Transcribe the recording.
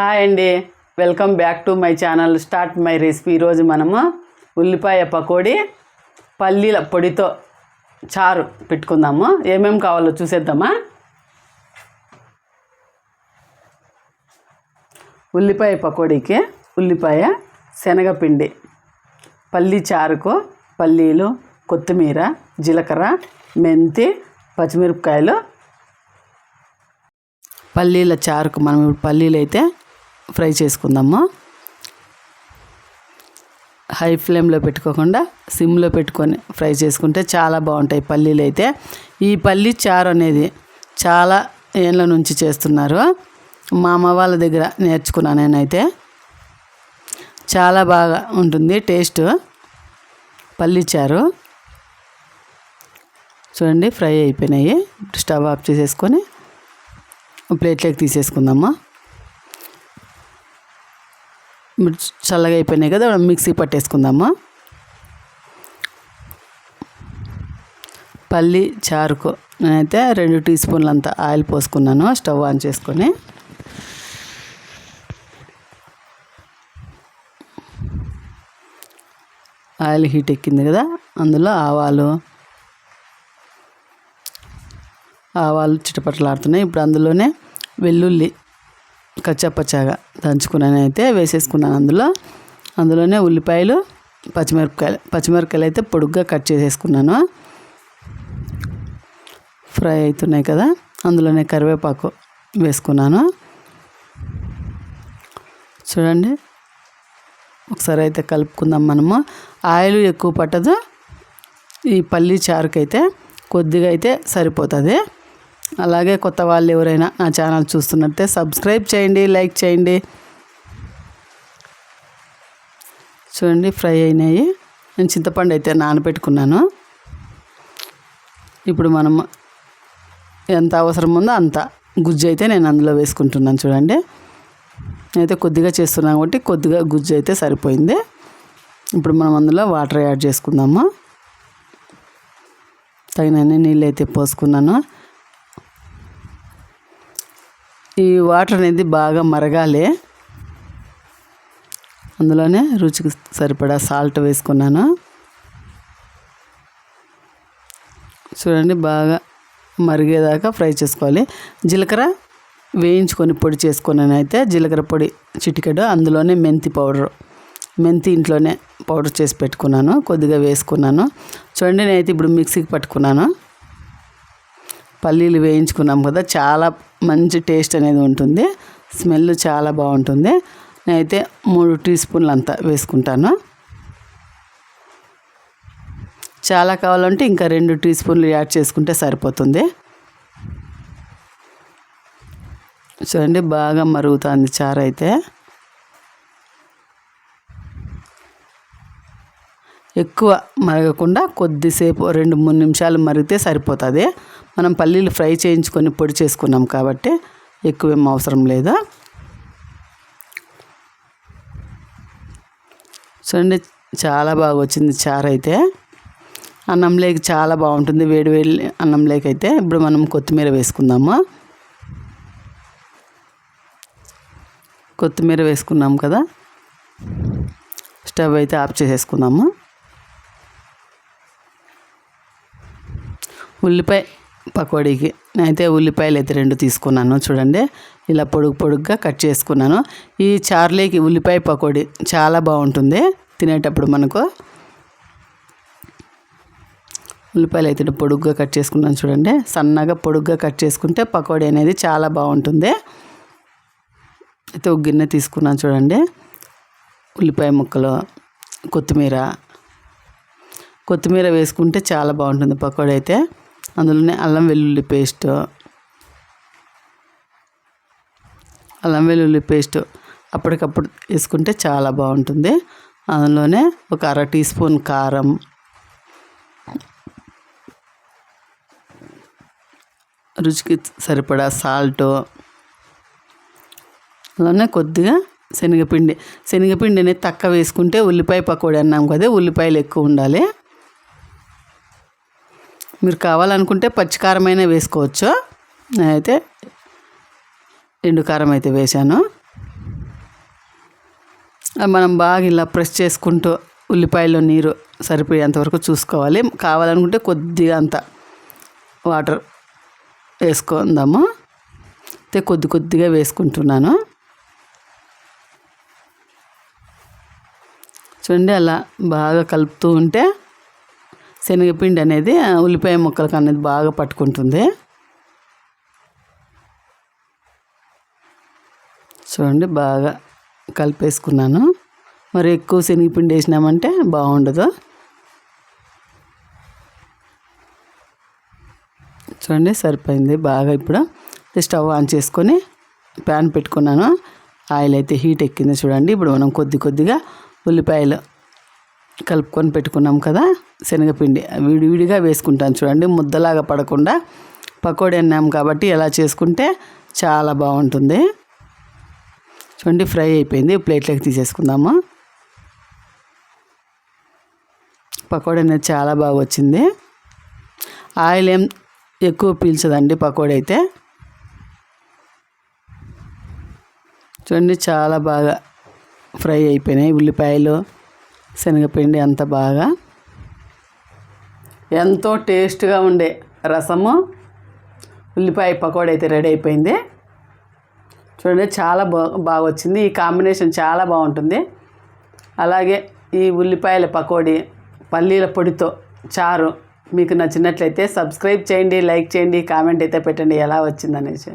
Hi అండి. Welcome back to my channel. Start my recipe. ఈరోజు మనము ఉల్లిపాయ పకోడీ పల్లీల పొడితో చారు పెట్టుకుందాము. ఏమేమి కావాలో చూసేద్దామా? ఉల్లిపాయ పకోడీకి ఉల్లిపాయ శనగపిండి పల్లీ చారుకు పల్లీలు కొత్తిమీర జీలకర్ర మెంతి పచ్చిమిరపకాయలు. పల్లీల చారుకు మనం ఇప్పుడు పల్లీలు అయితే ఫ్రై చేసుకుందాము? హై ఫ్లేమ్లో పెట్టుకోకుండా సిమ్లో పెట్టుకొని ఫ్రై చేసుకుంటే చాలా బాగుంటాయి పల్లీలు అయితే. ఈ పల్లీ చారు అనేది చాలా ఏళ్ళ నుంచి చేస్తున్నారు. మా అమ్మ వాళ్ళ దగ్గర నేర్చుకున్నాను నేనైతే. చాలా బాగా ఉంటుంది టేస్ట్. పల్లీ చారు. చూడండి ఫ్రై అయిపోయినాయి. స్టవ్ ఆఫ్ చేసేసుకొని ప్లేట్లోకి తీసేసుకుందామా? చల్లగా అయిపోయినాయి కదా మిక్సీ పట్టేసుకుందాము? పల్లి చారుకు నేనైతే రెండు టీ స్పూన్లు అంత ఆయిల్ పోసుకున్నాను స్టవ్ ఆన్ చేసుకొని. ఆయిల్ హీట్ ఎక్కింది కదా అందులో ఆవాలు. ఆవాలు చిటపటలాడుతున్నాయి. ఇప్పుడు అందులోనే వెల్లుల్లి కచ్చాపచ్చాగా దంచుకున్నాను అయితే వేసేసుకున్నాను అందులో. అందులోనే ఉల్లిపాయలు పచ్చిమిరపకాయలు పచ్చిమిరపకాయలు అయితే పొడుగ్గా కట్ చేసేసుకున్నాను. ఫ్రై అవుతున్నాయి కదా అందులోనే కరివేపాకు వేసుకున్నాను. చూడండి ఒకసారి అయితే కలుపుకుందాం మనము. ఆయిల్ ఎక్కువ పట్టదు ఈ పల్లి చారుకైతే కొద్దిగా అయితే సరిపోతుంది. అలాగే కొత్త వాళ్ళు ఎవరైనా నా ఛానల్ చూస్తున్నట్టే సబ్స్క్రైబ్ చేయండి లైక్ చేయండి. చూడండి ఫ్రై అయినాయి. నేను చింతపండు అయితే నానబెట్టుకున్నాను. ఇప్పుడు మనం ఎంత అవసరం ఉందో అంత గుజ్జు అయితే నేను అందులో వేసుకుంటున్నాను చూడండి. అయితే కొద్దిగా చేస్తున్నాను కాబట్టి కొద్దిగా గుజ్జు అయితే సరిపోయింది. ఇప్పుడు మనం అందులో వాటర్ యాడ్ చేసుకుందాము. తగినన్ని నీళ్ళు అయితే పోసుకున్నాను. ఈ వాటర్ అనేది బాగా మరగాలి. అందులోనే రుచికి సరిపడా సాల్ట్ వేసుకున్నాను. చూడండి బాగా మరిగేదాకా ఫ్రై చేసుకోవాలి. జీలకర్ర వేయించుకొని పొడి చేసుకున్నాను అయితే జీలకర్ర పొడి చిటికెడు అందులోనే మెంతి పౌడరు. మెంతి ఇంట్లోనే పౌడర్ చేసి పెట్టుకున్నాను కొద్దిగా వేసుకున్నాను. చూడండి నేనైతే ఇప్పుడు మిక్సీకి పట్టుకున్నాను. పల్లీలు వేయించుకున్నాం కదా చాలా మంచి టేస్ట్ అనేది ఉంటుంది. స్మెల్ చాలా బాగుంటుంది. నేనైతే మూడు టీ స్పూన్లు అంతా వేసుకుంటాను. చాలా కావాలంటే ఇంకా రెండు టీ స్పూన్లు యాడ్ చేసుకుంటే సరిపోతుంది. చూడండి బాగా మరుగుతుంది చారు అయితే ఎక్కువ మరగకుండా కొద్దిసేపు రెండు మూడు నిమిషాలు మరిగితే సరిపోతుంది. మనం పల్లీలు ఫ్రై చేయించుకొని పొడి చేసుకున్నాం కాబట్టి ఎక్కువేం అవసరం లేదు? చూడండి చాలా బాగా వచ్చింది చారు అయితే. అన్నం లేక చాలా బాగుంటుంది వేడి వేడి లేక అయితే. ఇప్పుడు మనం కొత్తిమీర వేసుకుందాము? కొత్తిమీర వేసుకున్నాం కదా? స్టవ్ అయితే ఆఫ్ చేసేసుకుందాము? ఉల్లిపాయ పకోడీకి. అయితే ఉల్లిపాయలు అయితే రెండు తీసుకున్నాను చూడండి. ఇలా పొడుగు పొడుగ్గా కట్ చేసుకున్నాను. ఈ చార్లీకి ఉల్లిపాయ పకోడీ చాలా బాగుంటుంది. తినేటప్పుడు మనకు ఉల్లిపాయలు అయితే పొడుగ్గా కట్ చేసుకున్నాను చూడండి. సన్నగా పొడుగ్గా కట్ చేసుకుంటే పకోడీ అనేది చాలా బాగుంటుంది. అయితే ఒక గిన్నె తీసుకున్నాను చూడండి. ఉల్లిపాయ ముక్కలు కొత్తిమీర. కొత్తిమీర వేసుకుంటే చాలా బాగుంటుంది పకోడీ అయితే. అందులోనే అల్లం వెల్లుల్లి పేస్ట్. అల్లం వెల్లుల్లి పేస్ట్ అప్పటికప్పుడు వేసుకుంటే చాలా బాగుంటుంది. అందులోనే ఒక అర టీ స్పూన్ కారం. రుచికి సరిపడా సాల్ట్. అలానే కొద్దిగా శనగపిండి. శనగపిండి అనేది తక్కువ వేసుకుంటే ఉల్లిపాయ పకోడీ అన్నాం కదా ఉల్లిపాయలు ఎక్కువ ఉండాలి. మీరు కావాలనుకుంటే పచ్చికారమైనా వేసుకోవచ్చు. నేనైతే ఎండు కారం అయితే వేశాను. మనం బాగా ఇలా ప్రెస్ చేసుకుంటూ ఉల్లిపాయలో నీరు సరిపోయేంతవరకు చూసుకోవాలి. కావాలనుకుంటే కొద్దిగా అంత వాటర్ వేసుకుందాము. అయితే కొద్ది కొద్దిగా వేసుకుంటున్నాను. చూడండి అలా బాగా కలుపుతూ ఉంటే శనగపిండి అనేది ఉల్లిపాయ ముక్కలకు అనేది బాగా పట్టుకుంటుంది. చూడండి బాగా కలిపేసుకున్నాను. మరి ఎక్కువ శనగపిండి వేసినామంటే బాగుండదు. చూడండి సరిపోయింది బాగా ఇప్పుడు. స్టవ్ ఆన్ చేసుకొని ప్యాన్ పెట్టుకున్నాను. ఆయిల్ అయితే హీట్ ఎక్కింది చూడండి. ఇప్పుడు మనం కొద్ది కొద్దిగా ఉల్లిపాయలు కలుపుకొని పెట్టుకున్నాం కదా శనగపిండి. విడివిడిగా వేసుకుంటాను చూడండి ముద్దలాగా పడకుండా. పకోడీ అన్నాం కాబట్టి ఎలా చేసుకుంటే చాలా బాగుంటుంది. చూడండి ఫ్రై అయిపోయింది. ప్లేట్లోకి తీసేసుకుందాము. పకోడీ అనేది చాలా బాగా వచ్చింది. ఆయిల్ ఏం ఎక్కువ పీల్చదండి పకోడీ అయితే. చూడండి చాలా బాగా ఫ్రై అయిపోయినాయి. ఉల్లిపాయలు శనగపిండి అంత బాగా. ఎంతో టేస్ట్గా ఉండే రసము. ఉల్లిపాయ పకోడీ అయితే రెడీ అయిపోయింది. చూడండి చాలా బా బాగా వచ్చింది. ఈ కాంబినేషన్ చాలా బాగుంటుంది. అలాగే ఈ ఉల్లిపాయల పకోడీ పల్లీల పొడితో చారు మీకు నచ్చినట్లయితే సబ్స్క్రైబ్ చేయండి లైక్ చేయండి కామెంట్ అయితే పెట్టండి ఎలా వచ్చిందనేసి.